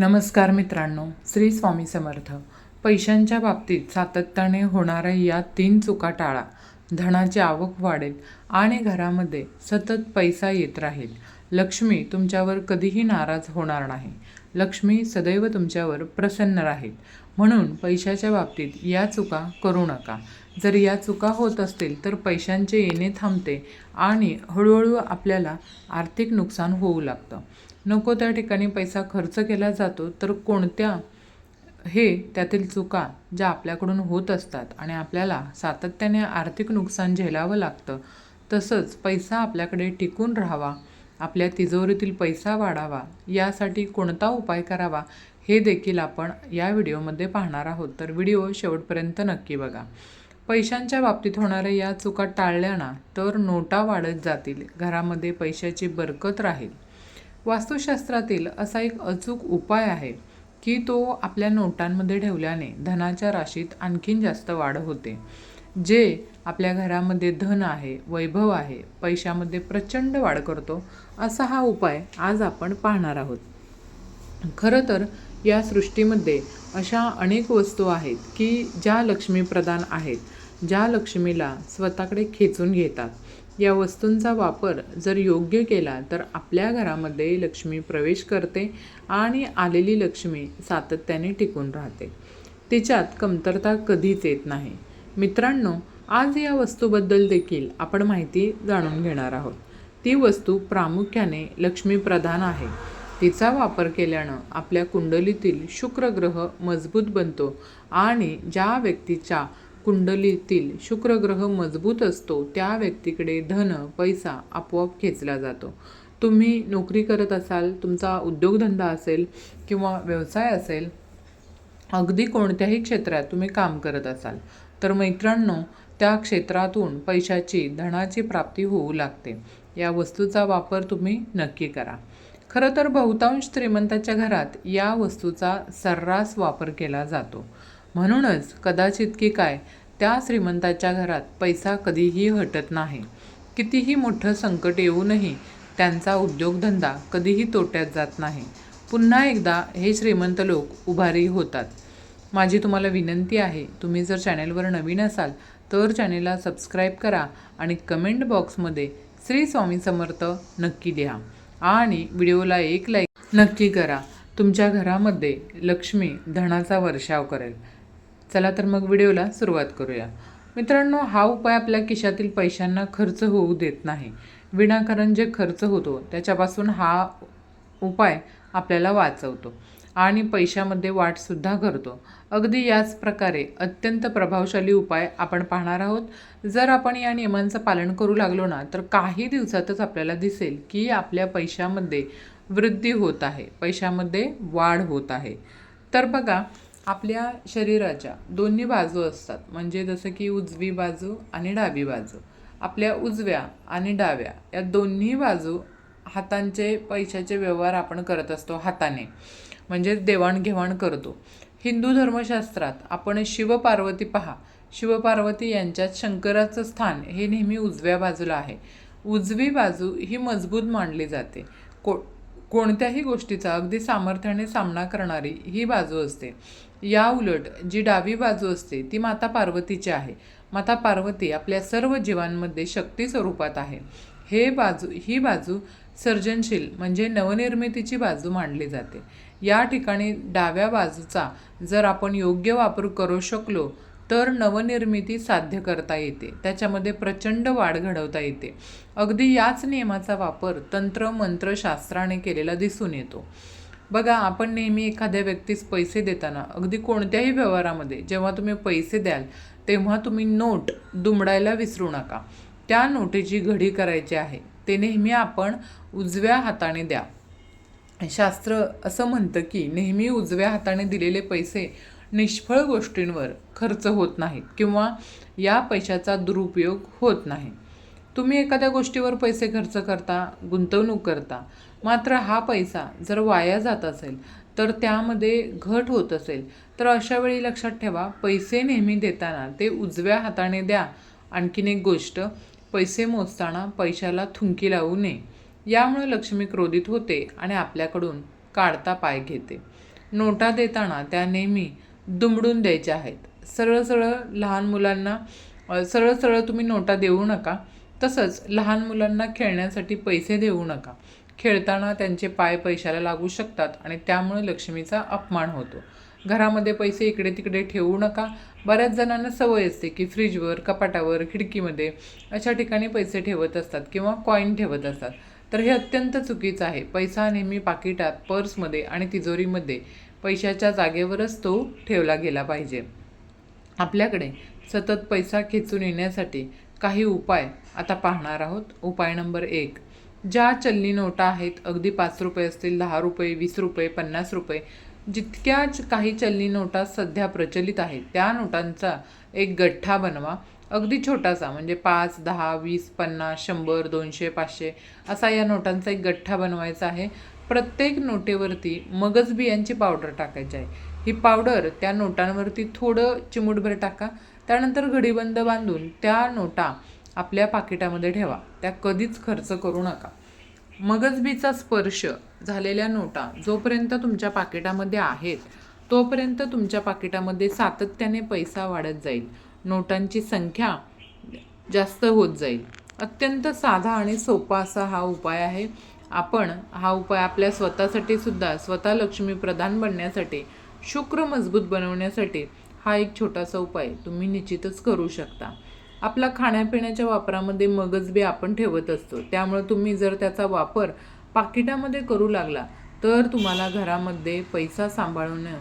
नमस्कार मित्रांनो श्री स्वामी समर्थ. पैशांच्या बाबतीत सातत्याने होणाऱ्या या तीन चुका टाळा. धनाची आवक वाढेल आणि घरामध्ये सतत पैसा येत राहील. लक्ष्मी तुमच्यावर कधीही नाराज होणार नाही. लक्ष्मी सदैव तुमच्यावर प्रसन्न राहील. म्हणून पैशाच्या बाबतीत या चुका करू नका. जर या चुका होत असतील तर पैशांचे येणे थांबते आणि हळूहळू आपल्याला आर्थिक नुकसान होऊ लागतं. नको त्या ठिकाणी पैसा खर्च केला जातो तर कोणत्या हे त्यातील चुका ज्या आपल्याकडून होत असतात आणि आपल्याला सातत्याने आर्थिक नुकसान झेलावं लागतं तसंच पैसा आपल्याकडे टिकून राहावा आपल्या तिजोरीतील पैसा वाढावा यासाठी कोणता उपाय करावा हे देखील आपण या व्हिडिओमध्ये पाहणार आहोत. तर व्हिडिओ शेवटपर्यंत नक्की बघा. पैशांच्या बाबतीत होणाऱ्या या चुका टाळल्या ना तर नोटा वाढत जातील घरामध्ये पैशाची बरकत राहील. वास्तुशास्त्रातील असा एक अचूक उपाय आहे की तो आपल्या नोटांमध्ये ठेवल्याने धनाच्या राशीत आणखीन जास्त वाढ होते जे आपल्या घरामध्ये धन आहे वैभव आहे पैशामध्ये प्रचंड वाढ करतो असा हा उपाय आज आपण पाहणार आहोत. खरं तर या सृष्टीमध्ये अशा अनेक वस्तू आहेत की ज्या लक्ष्मीप्रदान आहेत ज्या लक्ष्मीला स्वतःकडे खेचून घेतात. या वस्तूंचा वापर जर योग्य केला तर आपल्या घरामध्ये लक्ष्मी प्रवेश करते आणि आलेली लक्ष्मी सातत्याने टिकून राहते. तिच्यात कमतरता कधीच येत नाही. मित्रांनो आज या वस्तूबद्दल देखील आपण माहिती जाणून घेणार आहोत. ती वस्तू प्रामुख्याने लक्ष्मीप्रधान आहे. तिचा वापर केल्यानं आपल्या कुंडलीतील शुक्र ग्रह मजबूत बनतो आणि ज्या व्यक्तीच्या कुंडलीतील शुक्र ग्रह मजबूत असतो त्या व्यक्तीकडे धन पैसा आपोआप खेचला जातो. तुम्ही नोकरी करत असाल तुमचा उद्योगधंदा असेल किंवा व्यवसाय असेल अगदी कोणत्याही क्षेत्रात तुम्ही काम करत असाल तर मित्रांनो त्या क्षेत्रातून पैशाची धनाची प्राप्ती होऊ लागते. या वस्तूचा वापर तुम्ही नक्की करा. खरं तर बहुतांश श्रीमंताच्या घरात या वस्तूचा सर्रास वापर केला जातो. म्हणूनच कदाचित की काय त्या श्रीमंताच्या घरात पैसा कधीही हटत नाही. कितीही मोठं संकट येऊनही त्यांचा उद्योगधंदा कधीही तोट्यात जात नाही. पुन्हा एकदा हे श्रीमंत लोक उभारी होतात. माझी तुम्हाला विनंती आहे तुम्ही जर चॅनेलवर नवीन असाल तर चॅनेलला सबस्क्राईब करा आणि कमेंट बॉक्समध्ये श्री स्वामी समर्थ नक्की द्या आणि व्हिडिओला एक लाईक नक्की करा. तुमच्या घरामध्ये लक्ष्मी धनाचा वर्षाव करेल. चला तर मग व्हिडिओला सुरुवात करूया. मित्रांनो हा उपाय आपल्या खिशातील पैशांना खर्च होऊ देत नाही. विनाकारण जे खर्च होतो त्याच्यापासून हा उपाय आपल्याला वाचवतो आणि पैशामध्ये वाटसुद्धा करतो. अगदी याच प्रकारे अत्यंत प्रभावशाली उपाय आपण पाहणार आहोत. जर आपण या नियमांचं पालन करू लागलो ना तर काही दिवसातच आपल्याला दिसेल की आपल्या पैशामध्ये वृद्धी होत आहे पैशामध्ये वाढ होत आहे. तर बघा आपल्या शरीराच्या दोन्ही बाजू असतात. म्हणजे जसं की उजवी बाजू आणि डावी बाजू. आपल्या उजव्या आणि डाव्या या दोन्ही बाजू हातांचे पैशाचे व्यवहार आपण करत असतो हाताने. म्हणजे देवाणघेवाण करतो. हिंदू धर्मशास्त्रात आपण शिवपार्वती पहा. शिवपार्वती यांच्यात शंकराचं स्थान हे नेहमी उजव्या बाजूला आहे. उजवी बाजू ही मजबूत मानली जाते. को कोणत्याही गोष्टीचा अगदी सामर्थ्याने सामना करणारी ही बाजू असते. या उलट जी डावी बाजू असते ती माता पार्वतीची आहे. माता पार्वती आपल्या सर्व जीवांमध्ये शक्ती स्वरूपात आहे. हे बाजू ही बाजू सर्जनशील म्हणजे नवनिर्मितीची बाजू मानली जाते. या ठिकाणी डाव्या बाजूचा जर आपण योग्य वापर करू शकलो तर नवनिर्मिती साध्य करता येते. त्याच्यामध्ये प्रचंड वाढ घडवता येते. अगदी याच नियमाचा वापर तंत्र मंत्र शास्त्राने केलेला दिसून येतो. बघा आपण नेहमी एखाद्या व्यक्तीस पैसे देताना अगदी कोणत्याही व्यवहारामध्ये जेव्हा तुम्ही पैसे द्याल तेव्हा तुम्ही नोट दुमडायला विसरू नका. त्या नोटेची घडी करायची आहे. ते नेहमी आपण उजव्या हाताने द्या. शास्त्र असं म्हणतं की नेहमी उजव्या हाताने दिलेले पैसे निष्फळ गोष्टींवर खर्च होत नाहीत किंवा या पैशाचा दुरुपयोग होत नाही. तुम्ही एखाद्या गोष्टीवर पैसे खर्च करता गुंतवणूक करता मात्र हा पैसा जर वाया जात असेल तर त्यामध्ये घट होत असेल. तर अशा वेळी लक्षात ठेवा पैसे नेहमी देताना ते उजव्या हाताने द्या. आणखीन एक गोष्ट पैसे मोजताना पैशाला थुंकी लावू नये. यामुळे लक्ष्मी क्रोधित होते आणि आपल्याकडून काढता पाय घेते. नोटा देताना त्या नेहमी दुमडून द्यायच्या आहेत. सरळ सरळ लहान मुलांना सरळ सरळ तुम्ही नोटा देऊ नका. तसंच लहान मुलांना खेळण्यासाठी पैसे देऊ नका. खेळताना त्यांचे पाय पैशाला लागू शकतात आणि त्यामुळे लक्ष्मीचा अपमान होतो. घरामध्ये पैसे इकडे तिकडे ठेवू नका. बऱ्याच जणांना सवय असते की फ्रीजवर कपाटावर खिडकीमध्ये अशा ठिकाणी पैसे ठेवत असतात किंवा कॉईन ठेवत असतात. तर हे अत्यंत चुकीचं आहे. पैसा नेहमी पाकिटात पर्समध्ये आणि तिजोरीमध्ये. पैशाच्या जागेवरच तो ठेवला गेला पाहिजे. आपल्याकडे सतत पैसा खेचून येण्यासाठी काही उपाय आता पाहणार आहोत. उपाय नंबर एक ज्या चलनी नोटा आहेत अगदी पाच रुपये असतील दहा रुपये वीस रुपये पन्नास रुपये जितक्या काही चलनी नोटा सध्या प्रचलित आहेत त्या नोटांचा एक गठ्ठा बनवा. अगदी छोटासा म्हणजे पाच दहा वीस पन्नास शंभर दोनशे पाचशे असा या नोटांचा एक गठ्ठा बनवायचा आहे. प्रत्येक नोटेवरती मगज बियांची पावडर टाकायची आहे. ही पावडर त्या नोटांवरती थोडं चिमूटभर टाका त्यानंतर घडीबंद बांधून त्या नोटा आपल्या पाकिटामध्ये ठेवा. त्या कधीच खर्च करू नका. मगजबीचा स्पर्श झालेल्या नोटा जोपर्यंत तुमच्या पाकिटामध्ये आहेत तोपर्यंत तुमच्या पाकिटामध्ये सातत्याने पैसा वाढत जाईल. नोटांची संख्या जास्त होत जाईल. अत्यंत साधा आणि सोपा असा हा उपाय आहे. आपण हा उपाय आपल्या स्वतःसाठी सुद्धा स्वतः लक्ष्मी प्रधान बनण्यासाठी शुक्र मजबूत बनवण्यासाठी हा एक छोटासा उपाय तुम्ही निश्चितच करू शकता. आपला खाण्यापिण्याच्या वापरामध्ये मगजबी आपण ठेवत असतो. त्यामुळे तुम्ही जर त्याचा वापर पाकिटामध्ये करू लागला तर तुम्हाला घरामध्ये पैसा सांभाळणं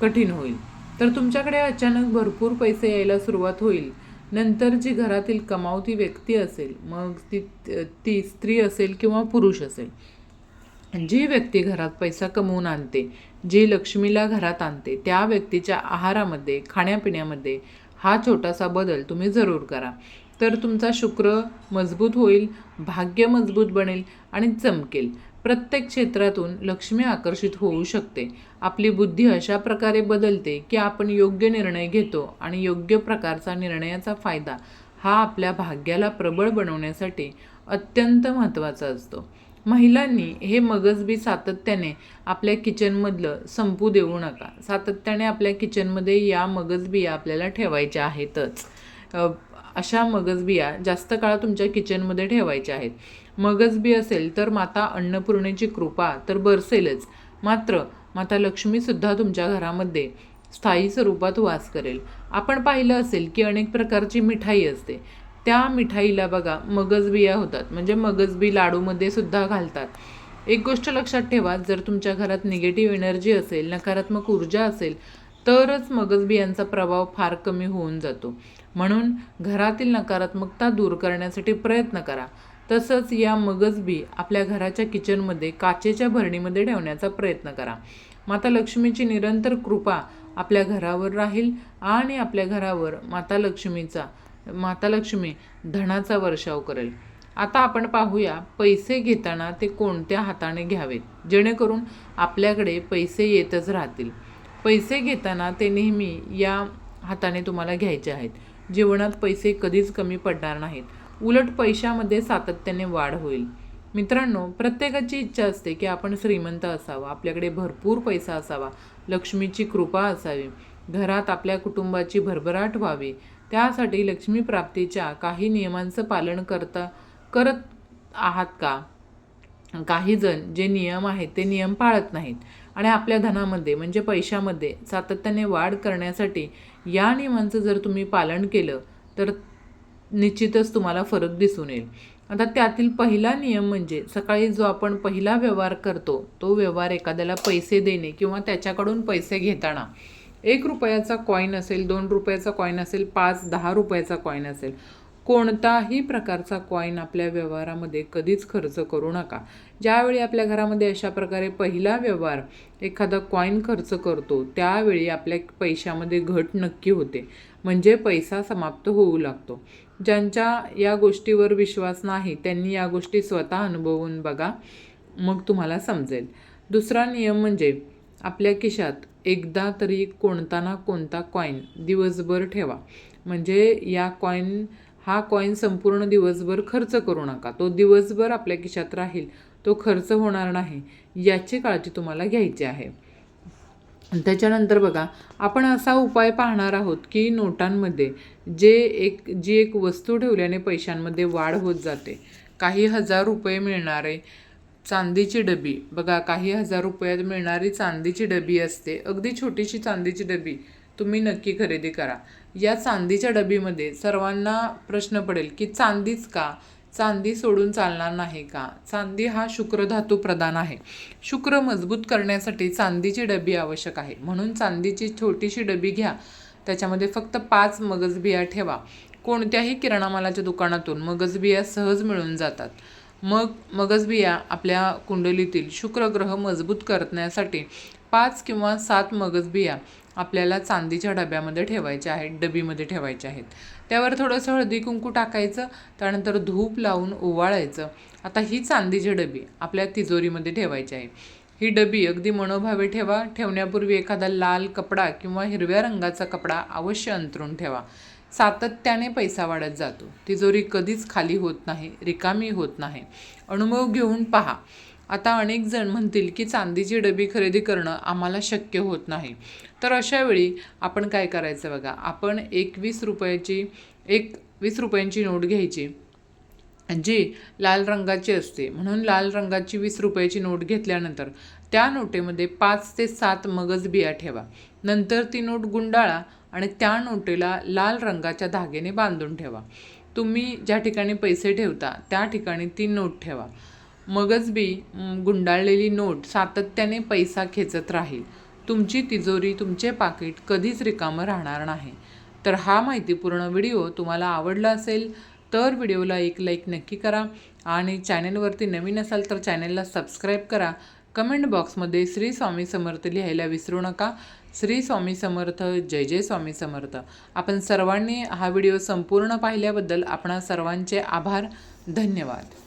कठीण होईल. तर तुमच्याकडे अचानक भरपूर पैसे यायला सुरुवात होईल. नंतर जी घरातील कमावती व्यक्ती असेल मग ती ती स्त्री असेल किंवा पुरुष असेल जी व्यक्ती घरात पैसा कमवून आणते जी लक्ष्मीला घरात आणते त्या व्यक्तीच्या आहारामध्ये खाण्यापिण्यामध्ये हा छोटासा बदल तुम्ही जरूर करा. तर तुमचा शुक्र मजबूत होईल भाग्य मजबूत बनेल आणि चमकेल. प्रत्येक क्षेत्रातून लक्ष्मी आकर्षित होऊ शकते. आपली बुद्धी अशा प्रकारे बदलते की आपण योग्य निर्णय घेतो आणि योग्य प्रकारचा निर्णयाचा फायदा हा आपल्या भाग्याला प्रबळ बनवण्यासाठी अत्यंत महत्त्वाचा असतो. महिलांनी हे मगजबी सातत्याने आपल्या किचनमधलं संपू देऊ नका. सातत्याने आपल्या किचनमध्ये या मगजबिया आपल्याला ठेवायच्या आहेतच. अशा मगजबिया जास्त काळ तुमच्या किचनमध्ये ठेवायच्या आहेत. मगजबी असेल तर माता अन्नपूर्णेची कृपा तर बरसेलच. मात्र माता लक्ष्मीसुद्धा तुमच्या घरामध्ये स्थायी स्वरूपात वास करेल. आपण पाहिलं असेल की अनेक प्रकारची मिठाई असते. त्या मिठाईला बघा मगजबिया होतात. म्हणजे मगजबी लाडूमध्ये सुद्धा घालतात. एक गोष्ट लक्षात ठेवा जर तुमच्या घरात निगेटिव्ह एनर्जी असेल नकारात्मक ऊर्जा असेल तरच मगजबियांचा प्रभाव फार कमी होऊन जातो. म्हणून घरातील नकारात्मकता दूर करण्यासाठी प्रयत्न करा. तसंच या मगजबी आपल्या घराच्या किचनमध्ये काचेच्या भरणीमध्ये ठेवण्याचा प्रयत्न करा. माता लक्ष्मीची निरंतर कृपा आपल्या घरावर राहील आणि आपल्या घरावर माता लक्ष्मीचा माता लक्ष्मी धनाचा वर्षाव करेल. आता आपण पाहूया पैसे घेताना ते कोणत्या हाताने घ्यावेत? जेणेकरून आपल्याकडे पैसे येतच राहतील. पैसे घेताना ते नेहमी या हाताने तुम्हाला घ्यायचे आहेत. जीवनात पैसे कधीच कमी पडणार नाहीत. उलट पैशामध्ये सातत्याने वाढ होईल. मित्रांनो प्रत्येकाची इच्छा असते की आपण श्रीमंत असावा आपल्याकडे भरपूर पैसा असावा लक्ष्मीची कृपा असावी घरात आपल्या कुटुंबाची भरभराट व्हावी. त्यासाठी लक्ष्मी प्राप्तीच्या काही नियमांचं पालन करता करत आहात का? काही जण जे नियम आहेत ते नियम पाळत नाहीत. आणि आपल्या धनामध्ये म्हणजे पैशामध्ये सातत्याने वाढ करण्यासाठी या नियमांचं जर तुम्ही पालन केलं तर निश्चितच तुम्हाला फरक दिसून येईल. आता त्यातील पहिला नियम म्हणजे सकाळी जो आपण पहिला व्यवहार करतो तो व्यवहार एखाद्याला पैसे देणे किंवा त्याच्याकडून पैसे घेताना. एक रुपयाचा कॉईन असेल दोन रुपयाचा कॉईन असेल पाच दहा रुपयाचा कॉईन असेल. कोणताही प्रकारचा कॉईन आपल्या व्यवहारामध्ये कधीच खर्च करू नका. ज्यावेळी आपल्या घरामध्ये अशा प्रकारे पहिला व्यवहार एखादा कॉईन खर्च करतो त्यावेळी आपल्या पैशामध्ये घट नक्की होते. म्हणजे पैसा समाप्त होऊ लागतो. ज्यांच्या या गोष्टीवर विश्वास नाही त्यांनी या गोष्टी स्वतः अनुभवून बघा मग तुम्हाला समजेल. दुसरा नियम म्हणजे आपल्या खिशात एकदा तरी कोणता ना कोणता कॉईन दिवसभर ठेवा. म्हणजे या कॉईन हा कॉईन संपूर्ण दिवसभर खर्च करू नका. तो दिवसभर आपल्या खिशात राहील. तो खर्च होणार नाही. याची काळजी तुम्हाला घ्यायची आहे. त्याच्यानंतर बघा आपण असा उपाय पाहणार आहोत की नोटांमध्ये जे एक जी एक वस्तू ठेवल्याने पैशांमध्ये वाढ होत जाते. काही हजार रुपये मिळणारे चांदीची डबी. बघा काही हजार रुपयात मिळणारी चांदीची डबी असते. अगदी छोटीशी चांदीची डबी. तुम्ही नक्की खरेदी करा. या चांदीच्या डबीमध्ये सर्वांना प्रश्न पडेल की चांदीच का? चांदी सोडून चालणार नाही का? चांदी हा शुक्रधातू प्रदान आहे. शुक्र मजबूत करण्यासाठी चांदीची डबी आवश्यक आहे. म्हणून चांदीची छोटीशी डबी घ्या. त्याच्यामध्ये फक्त पाच मगजबिया ठेवा. कोणत्याही किराणा मालाच्या दुकानातून मगजबिया सहज मिळून जातात. मग मगजबिया आपल्या कुंडलीतील शुक्रग्रह मजबूत करण्यासाठी पाच किंवा सात मगजबिया आपल्याला चांदीच्या डब्यामध्ये ठेवायच्या आहेत डबीमध्ये ठेवायच्या आहेत. त्यावर थोडंसं हळदी कुंकू टाकायचं त्यानंतर धूप लावून ओवाळायचं. आता ही चांदीची डबी आपल्या तिजोरीमध्ये ठेवायची आहे. ही डबी अगदी मनोभावे ठेवा. ठेवण्यापूर्वी एखादा लाल कपडा किंवा हिरव्या रंगाचा कपडा अवश्य अंतरून ठेवा. सातत्याने पैसा वाढत जातो. तिजोरी कधीच खाली होत नाही रिकामी होत नाही. अनुभव घेऊन पहा. आता अनेक जण म्हणतील की चांदीची डबी खरेदी करणं आम्हाला शक्य होत नाही. तर अशा वेळी आपण काय करायचं बघा? आपण एक वीस रुपयाची एक वीस रुपयांची नोट घ्यायची जी लाल रंगाची असते. म्हणून लाल रंगाची वीस रुपयाची नोट घेतल्यानंतर त्या नोटेमध्ये पाच ते सात मगज बिया ठेवा. नंतर ती नोट गुंडाळा आणि त्या नोटेला लाल रंगाच्या धाग्याने बांधून ठेवा. तुम्ही ज्या ठिकाणी पैसे ठेवता त्या ठिकाणी ती नोट ठेवा. मगच बी गुंडाळलेली नोट सातत्याने पैसा खेचत राहील. तुमची तिजोरी तुमचे पाकिट कधीच रिकामं राहणार नाही. तर हा माहितीपूर्ण व्हिडिओ तुम्हाला आवडला असेल तर व्हिडिओला एक लाईक नक्की करा आणि चॅनेलवरती नवीन असाल तर चॅनेलला सबस्क्राईब करा. कमेंट बॉक्समध्ये श्री स्वामी समर्थ लिहायला विसरू नका. श्री स्वामी समर्थ जय जय स्वामी समर्थ. आपण सर्वांनी हा व्हिडिओ संपूर्ण पाहिल्याबद्दल आपणा सर्वांचे आभार. धन्यवाद.